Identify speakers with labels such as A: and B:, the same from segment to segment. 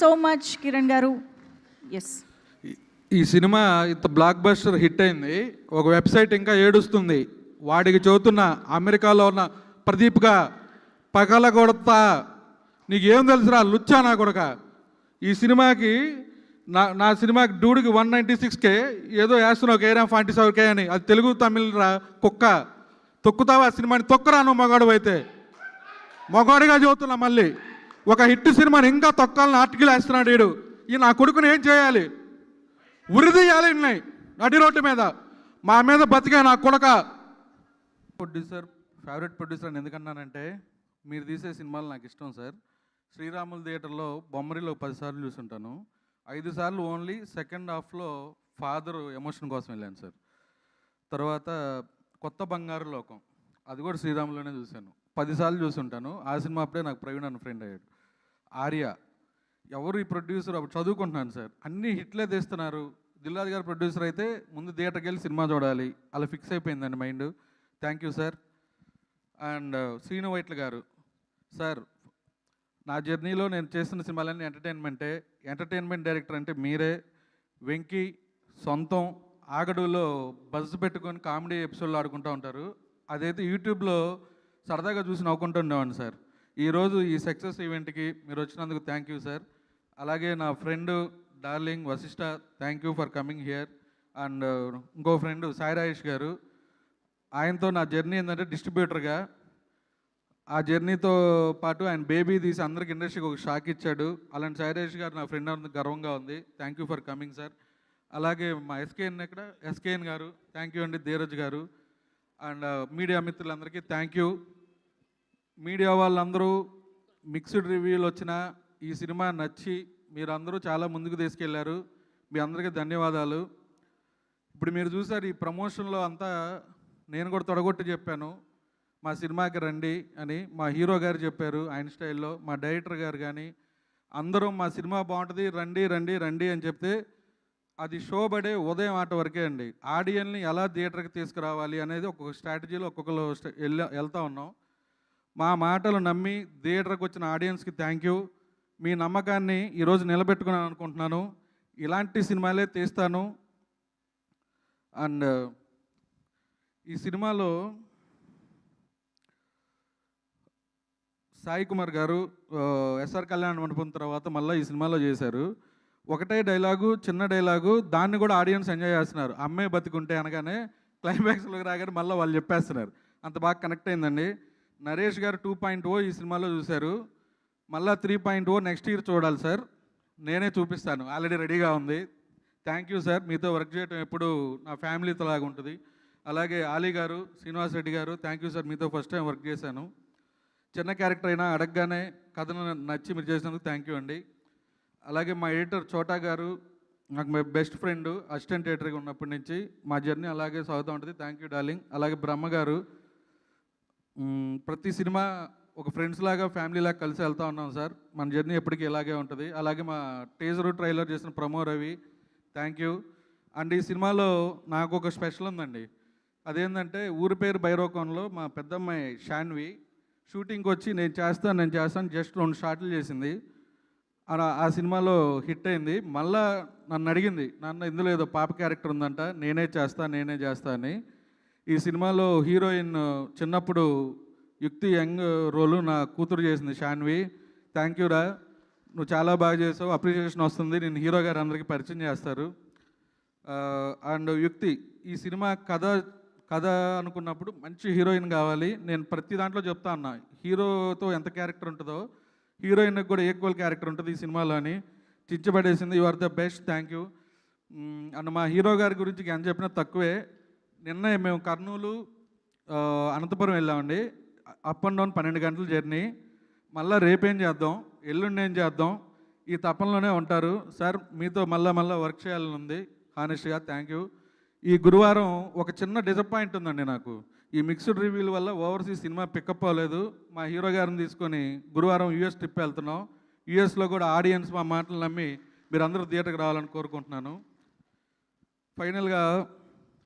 A: So much Kiran గారు yes
B: ఈ- cinema ఇంత బ్లాక్ బస్టర్ హిట్ అయింది. ఒక వెబ్సైట్ ఇంకా ఏడుస్తుంది. వాడికి చదువుతున్న అమెరికాలో ఉన్న ప్రదీప్గా పగల కొడతా. నీకేం తెలుసురా లుచ్చా నా కొడక. ఈ సినిమాకి నా నా సినిమాకి డూడికి వన్ నైంటీ సిక్స్కే ఏదో వేస్తున్నావు కేరా ఫార్టీ సెవెన్ కే అని. అది తెలుగు తమిళ రా కుక్క. తొక్కుతావా ఆ సినిమాని? తొక్కరా నువ్వు మగాడు అయితే. మగాడిగా చదువుతున్నా మళ్ళీ. ఒక హిట్ సినిమాని ఇంకా తొక్కాలని ఆర్టికల్ వేస్తున్నాడు వీడు ఈ నా కొడుకుని ఏం చేయాలి? ఉరిదీయాలి ఉన్నాయి నడి రోడ్డు మీద. మా మీద బతికే నా కొడక. ప్రొడ్యూసర్ ఫేవరెట్ ప్రొడ్యూసర్ అని ఎందుకన్నానంటే మీరు తీసే సినిమాలు నాకు ఇష్టం సార్ శ్రీరాములు థియేటర్లో బొమ్మరిలో పదిసార్లు చూసుంటాను. ఐదు సార్లు ఓన్లీ సెకండ్ హాఫ్లో ఫాదర్ ఎమోషన్ కోసం వెళ్ళాను సార్ తర్వాత కొత్త బంగారు లోకం. అది కూడా శ్రీరాములోనే చూశాను. పదిసార్లు చూసుంటాను. ఆ సినిమా అప్పుడే నాకు ప్రవీణ్ అని ఫ్రెండ్ అయ్యాడు. ఆర్య ఎవరు ఈ ప్రొడ్యూసర్? అప్పుడు చదువుకుంటున్నాను సార్. అన్ని హిట్లే తీస్తున్నారు. దిల్రాజు గారు ప్రొడ్యూసర్ అయితే ముందు థియేటర్కి వెళ్ళి సినిమా చూడాలి. అలా ఫిక్స్ అయిపోయిందండి mind. Thank you sir. And Srinu Vaitla గారు సార్ నా జర్నీలో నేను చేస్తున్న సినిమాలన్నీ ఎంటర్టైన్మెంటే. ఎంటర్టైన్మెంట్ డైరెక్టర్ అంటే మీరే. వెంకీ సొంతం ఆగడులో బజ్ పెట్టుకొని కామెడీ ఎపిసోడ్లు ఆడుకుంటూ ఉంటారు. అదైతే యూట్యూబ్లో సరదాగా చూసి నవ్వుకుంటూ ఉండేవాడిని సార్. ఈరోజు ఈ సక్సెస్ ఈవెంట్కి మీరు వచ్చినందుకు థ్యాంక్ యూ సార్. అలాగే నా friend darling Vasishta thank you for coming here. And ఇంకో ఫ్రెండ్ సాయిరాయేష్ గారు. ఆయనతో నా జర్నీ ఏంటంటే డిస్ట్రిబ్యూటర్గా. ఆ జర్నీతో పాటు ఆయన బేబీ తీసి అందరికి ఇండస్ట్రీకి ఒక షాక్ ఇచ్చాడు. అలాంటి సాయిరేష్ గారు నా ఫ్రెండ్ అందుకు గర్వంగా ఉంది. Thank you for coming sir. అలాగే మా ఎస్కేఎన్ ఎక్కడ? ఎస్కేఎన్ గారు. థ్యాంక్ యూ అండి ధీరజ్ గారు. అండ్ మీడియా మిత్రులందరికీ థ్యాంక్ యూ. మీడియా వాళ్ళందరూ మిక్స్డ్ రివ్యూలు వచ్చిన ఈ సినిమా నచ్చి మీరందరూ చాలా ముందుకు తీసుకెళ్ళారు. మీ అందరికీ ధన్యవాదాలు. ఇప్పుడు మీరు చూసారు ఈ ప్రమోషన్లో అంతా నేను కూడా తొడగొట్టి చెప్పాను. మా సినిమాకి రండి అని మా హీరో గారు చెప్పారు ఆయన స్టైల్లో మా డైరెక్టర్ గారు కానీ అందరూ మా సినిమా బాగుంటుంది రండి రండి రండి అని చెప్తే అది షో పడే ఉదయం ఆట వరకే అండి. ఆడియన్ని ఎలా థియేటర్కి తీసుకురావాలి అనేది ఒక్కొక్క స్ట్రాటజీలో ఒక్కొక్కరు స్ట- వెళ్ళ ఉన్నాం. మా మాటలు నమ్మి థియేటర్కి వచ్చిన ఆడియన్స్కి థ్యాంక్ యూ మీ నమ్మకాన్ని ఈరోజు నిలబెట్టుకున్నాను అనుకుంటున్నాను. ఇలాంటి సినిమాలే తీస్తాను. అండ్ ఈ సినిమాలో సాయి కుమార్ గారు ఎస్ఆర్ కళ్యాణ మండపం తర్వాత మళ్ళీ ఈ సినిమాలో చేశారు. ఒకటే డైలాగు చిన్న డైలాగు దాన్ని కూడా ఆడియన్స్ ఎంజాయ్ చేస్తున్నారు. అమ్మాయి బతికుంటే అనగానే క్లైమాక్స్లోకి రాగానే మళ్ళీ వాళ్ళు చెప్పేస్తున్నారు. అంత బాగా కనెక్ట్ అయిందండి. నరేష్ గారు టూ పాయింట్ ఓ ఈ సినిమాలో చూశారు. మళ్ళీ three point O next year చూడాలి సార్. నేనే చూపిస్తాను. ఆల్రెడీ రెడీగా ఉంది. థ్యాంక్ యూ సార్ మీతో వర్క్ చేయడం ఎప్పుడు నా ఫ్యామిలీతో లాగా ఉంటుంది. అలాగే ఆలీ గారు శ్రీనివాస్ రెడ్డి గారు థ్యాంక్ యూ సార్ మీతో ఫస్ట్ టైం వర్క్ చేశాను. చిన్న క్యారెక్టర్ అయినా అడగగానే కథను నచ్చి మీరు చేసినందుకు థ్యాంక్ యూ అండి. అలాగే మా ఎడిటర్ చోటా గారు నాకు మై బెస్ట్ ఫ్రెండ్ అసిస్టెంట్ ఎడిటర్గా ఉన్నప్పటి నుంచి మా జర్నీ అలాగే సాగుతూ ఉంటుంది. థ్యాంక్ యూ డార్లింగ్ అలాగే బ్రహ్మ గారు ప్రతి సినిమా ఒక ఫ్రెండ్స్ లాగా ఫ్యామిలీ లాగా కలిసి వెళ్తా ఉన్నాం సార్. మన జర్నీ ఎప్పటికీ ఇలాగే ఉంటుంది. అలాగే మా టేజరు ట్రైలర్ చేసిన promo Ravi thank you and ఈ సినిమాలో నాకు ఒక స్పెషల్ ఉందండి. అదేంటంటే ఊరి పేరు భైరోకంలో మా పెద్దమ్మాయి షాన్వి షూటింగ్కి వచ్చి నేను చేస్తాను నేను చేస్తాను జస్ట్ రెండు షాట్లు చేసింది. అలా ఆ సినిమాలో హిట్ అయింది. మళ్ళా నన్ను అడిగింది నన్ను ఇందులో ఏదో పాప క్యారెక్టర్ ఉందంట నేనే చేస్తా నేనే చేస్తా అని. ఈ సినిమాలో హీరోయిన్ చిన్నప్పుడు యుక్తి యంగ్ రోలు నా కూతురు చేసింది షాన్వి. థ్యాంక్ యూ రా. నువ్వు చాలా బాగా చేసావు. అప్రిషియేషన్ వస్తుంది. నేను హీరో గారు అందరికీ పరిచయం చేస్తారు. అండ్ యుక్తి ఈ సినిమా కథ కథ అనుకున్నప్పుడు మంచి హీరోయిన్ కావాలి. నేను ప్రతి దాంట్లో చెప్తా అన్నా. హీరోతో ఎంత క్యారెక్టర్ ఉంటుందో హీరోయిన్కి కూడా ఈక్వల్ క్యారెక్టర్ ఉంటుంది ఈ సినిమాలో అని చిచ్చబడేసింది you are the best thank you and మా హీరో గారి గురించి ఎంత చెప్పినా తక్కువే. నిన్న మేము కర్నూలు అనంతపురం వెళ్ళామండి. అప్ అండ్ డౌన్ పన్నెండు గంటల జర్నీ. మళ్ళీ రేపేం చేద్దాం? ఎల్లుండి ఏం చేద్దాం? ఈ తపనలోనే ఉంటారు. సార్ మీతో మళ్ళీ మళ్ళీ వర్క్ చేయాలని ఉంది హానెస్ట్గా థ్యాంక్ యూ ఈ గురువారం ఒక చిన్న డిసప్పాయింట్ ఉందండి నాకు. ఈ మిక్స్డ్ రివ్యూల వల్ల ఓవర్సీస్ సినిమా పికప్ అవ్వలేదు. మా హీరో గారిని తీసుకొని గురువారం యూఎస్ ట్రిప్ వెళ్తున్నాం. యూఎస్లో కూడా ఆడియన్స్ మా మాటలు నమ్మి మీరు అందరూ థియేటర్కి రావాలని కోరుకుంటున్నాను. ఫైనల్గా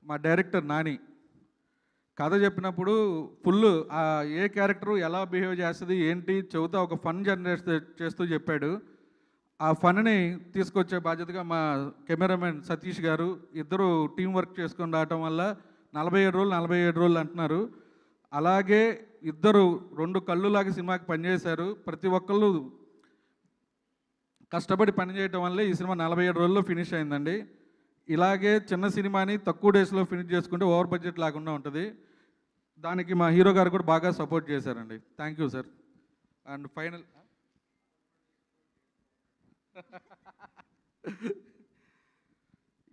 B: మా డైరెక్టర్ నాని కథ చెప్పినప్పుడు ఫుల్ ఆ ఏ క్యారెక్టర్ ఎలా బిహేవ్ చేస్తుంది ఏంటి చెబుతా ఒక ఫన్ జనరేట్ చేస్తూ చెప్పాడు. ఆ ఫన్ని తీసుకొచ్చే బాధ్యతగా మా కెమెరామెన్ సతీష్ గారు ఇద్దరు టీం వర్క్ చేసుకొని రావటం వల్ల నలభై ఏడు రోజులు నలభై ఏడు రోజులు అంటున్నారు. అలాగే ఇద్దరు రెండు కళ్ళులాగా సినిమాకి పనిచేశారు. ప్రతి ఒక్కళ్ళు కష్టపడి పనిచేయటం వల్లే ఈ సినిమా నలభై ఏడు రోజుల్లో ఫినిష్ అయిందండి. ఇలాగే చిన్న సినిమాని తక్కువ డేస్లో ఫినిష్ చేసుకుంటే ఓవర్ బడ్జెట్ లేకుండా ఉంటుంది. దానికి మా హీరో గారు కూడా బాగా సపోర్ట్ చేశారండి. Thank you sir and final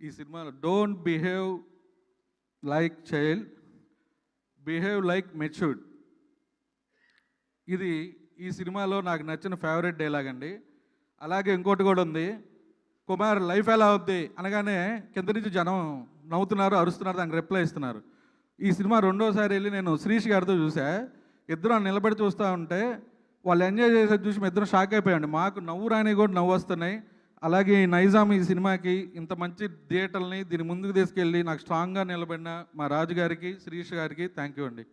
B: ఈ సినిమాలో don't behave like child behave like matured ఇది ఈ సినిమాలో నాకు నచ్చిన ఫేవరెట్ డైలాగ్ అండి. అలాగే ఇంకోటి కూడా ఉంది. కుమార్ లైఫ్ ఎలా అవుద్ది అనగానే కింద నుంచి జనం నవ్వుతున్నారు అరుస్తున్నారు దానికి రిప్లై ఇస్తున్నారు. ఈ సినిమా రెండోసారి వెళ్ళి నేను శ్రీష్ గారితో చూసా. ఇద్దరు నిలబడి చూస్తూ ఉంటే వాళ్ళు ఎంజాయ్ చేసేది చూసి మేము ఇద్దరం షాక్ అయిపోయాండి మాకు నవ్వు రాని కూడా నవ్వు వస్తున్నాయి. అలాగే ఈ నైజాం ఈ సినిమాకి ఇంత మంచి థియేటర్ని దీని ముందుకు తీసుకెళ్ళి నాకు స్ట్రాంగ్గా నిలబడిన మా రాజు గారికి శ్రీష్ గారికి థ్యాంక్ యూ అండి.